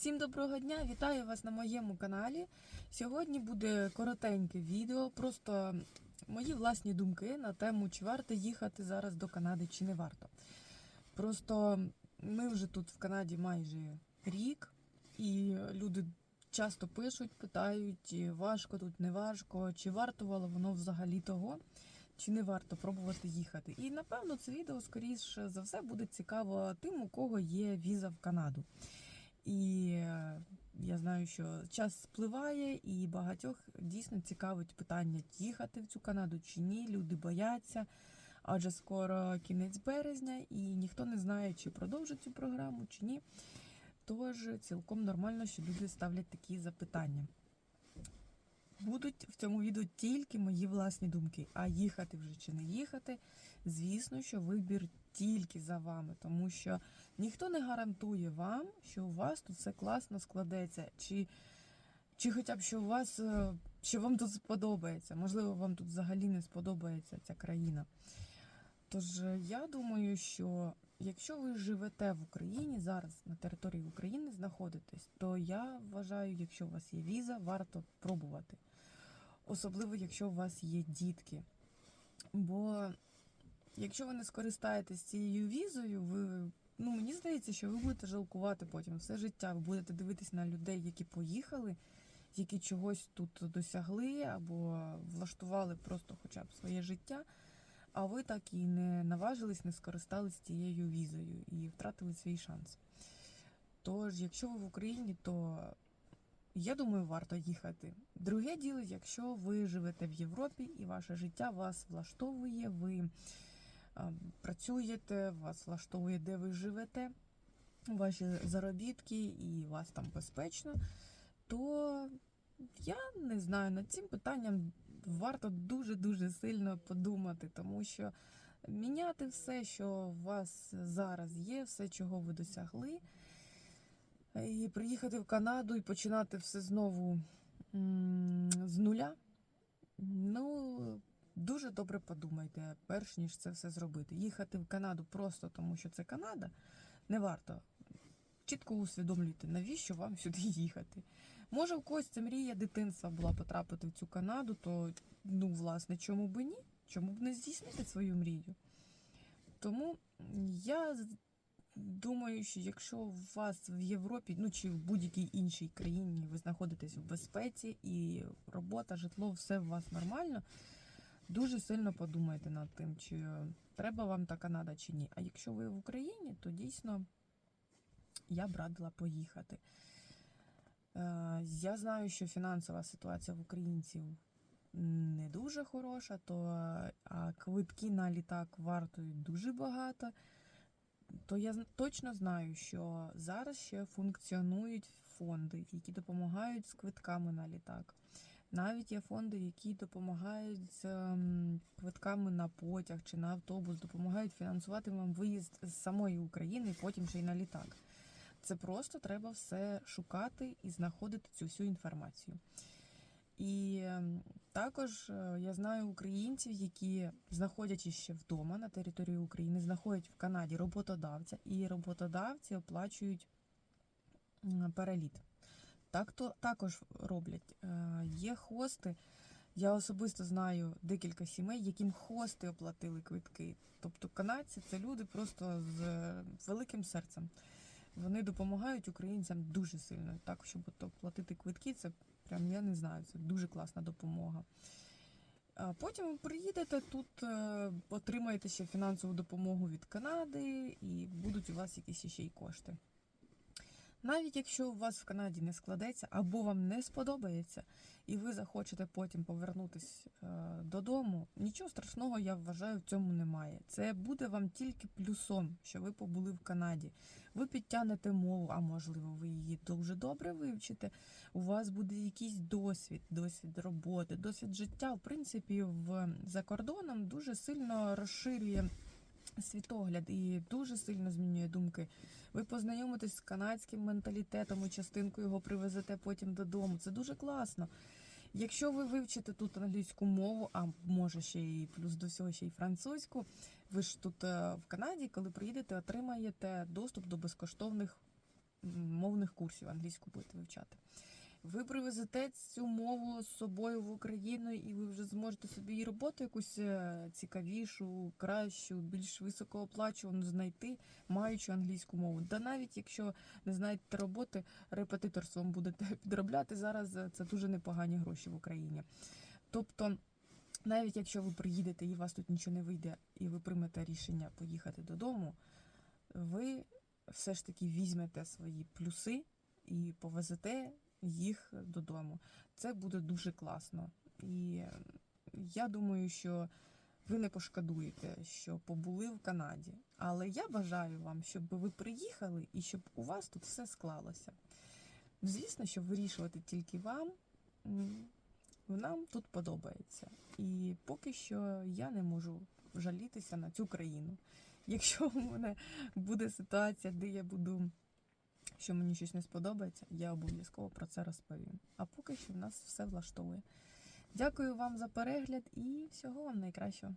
Всім доброго дня! Вітаю вас на моєму каналі. Сьогодні буде коротеньке відео, просто мої власні думки на тему, чи варто їхати зараз до Канади, чи не варто. Просто ми вже тут в Канаді майже рік, і люди часто пишуть, питають, важко тут, не важко, чи вартувало воно взагалі того, чи не варто пробувати їхати. І напевно це відео, скоріше за все, буде цікаво тим, у кого є віза в Канаду. І е, я знаю, що час спливає, і багатьох дійсно цікавить питання їхати в цю Канаду чи ні. Люди бояться, адже скоро кінець березня, і ніхто не знає, чи продовжить цю програму, чи ні. Тож цілком нормально, що люди ставлять такі запитання. Будуть в цьому відео тільки мої власні думки. А їхати вже чи не їхати, звісно, що вибір тільки за вами, тому що ніхто не гарантує вам, що у вас тут все класно складеться, чи, чи хоча б що у вас е, що вам тут сподобається. Можливо, вам тут взагалі не сподобається ця країна. Тож е, я думаю, що якщо ви живете в Україні зараз на території України знаходитесь, то я вважаю, якщо у вас є віза, варто пробувати. Особливо, якщо у вас є дітки. Бо якщо ви не скористаєтесь цією візою, ви ну мені здається, що ви будете жалкувати потім все життя. Ви будете дивитись на людей, які поїхали, які чогось тут досягли або влаштували просто хоча б своє життя. А ви так і не наважились, не скористались цією візою і втратили свій шанс. Тож, якщо ви в Україні, то я думаю, варто їхати. Друге діло, якщо ви живете в Європі і ваше життя вас влаштовує, ви працюєте, вас влаштовує, де ви живете, ваші заробітки і вас там безпечно, то я не знаю, над цим питанням варто дуже-дуже сильно подумати, тому що міняти все, що у вас зараз є, все, чого ви досягли, і приїхати в Канаду і починати все знову з нуля. Ну, дуже добре подумайте, перш ніж це все зробити. Їхати в Канаду просто тому, що це Канада, не варто. Чітко усвідомлюйте, навіщо вам сюди їхати. Може, у когось це мрія дитинства була потрапити в цю Канаду, то ну, власне, чому б ні? Чому б не здійснити свою мрію? Тому я думаю, що якщо у вас в Європі, ну чи в будь-якій іншій країні ви знаходитесь в безпеці і робота, житло, все у вас нормально, дуже сильно подумайте над тим, чи треба вам та Канада чи ні. А якщо ви в Україні, то дійсно я б радила поїхати. Е, Я знаю, що фінансова ситуація в українців не дуже хороша, то а квитки на літак вартують дуже багато. То я точно знаю, що зараз ще функціонують фонди, які допомагають з квитками на літак. Навіть є фонди, які допомагають з ем, квитками на потяг чи на автобус, допомагають фінансувати вам виїзд з самої України, потім ще й на літак. Це просто треба все шукати і знаходити цю всю інформацію. І ем, також е, я знаю українців, які, знаходячись ще вдома на території України, знаходять в Канаді роботодавця, і роботодавці оплачують переліт. Так то також роблять. Е, Є хости. Я особисто знаю декілька сімей, яким хости оплатили квитки. Тобто канадці це люди просто з е, великим серцем. Вони допомагають українцям дуже сильно. Так, щоб оплатити квитки, це прям я не знаю, це дуже класна допомога. Потім ви приїдете тут, е, отримаєте ще фінансову допомогу від Канади, і будуть у вас якісь ще й кошти. Навіть якщо у вас в Канаді не складеться або вам не сподобається, і ви захочете потім повернутися е, додому, нічого страшного, я вважаю, в цьому немає. Це буде вам тільки плюсом, що ви побули в Канаді. Ви підтягнете мову, а можливо, ви її дуже добре вивчите. У вас буде якийсь досвід, досвід роботи, досвід життя. В принципі, в за кордоном дуже сильно розширює світогляд і дуже сильно змінює думки. Ви познайомитесь з канадським менталітетом і частинку його привезете потім додому. Це дуже класно. Якщо ви вивчите тут англійську мову, а може ще і плюс до всього ще й французьку, ви ж тут е, в Канаді, коли приїдете, отримаєте доступ до безкоштовних мовних курсів англійську будете вивчати. Ви привезете цю мову з собою в Україну, і ви вже зможете собі і роботу якусь е, цікавішу, кращу, більш високооплачувану знайти, маючи англійську мову. Да навіть якщо не знаєте роботи, репетиторством будете підробляти зараз. е, Це дуже непогані гроші в Україні. Тобто, навіть якщо ви приїдете і вас тут нічого не вийде, і ви приймете рішення поїхати додому, ви все ж таки візьмете свої плюси і повезете їх додому. Це буде дуже класно. І я думаю, що ви не пошкодуєте, що побули в Канаді. Але я бажаю вам, щоб ви приїхали і щоб у вас тут все склалося. Звісно, що вирішувати тільки вам. Нам тут подобається. І поки що я не можу жалітися на цю країну. Якщо в мене буде ситуація, де я буду, що мені щось не сподобається, я обов'язково про це розповім. А поки що в нас все влаштовує. Дякую вам за перегляд і всього вам найкращого.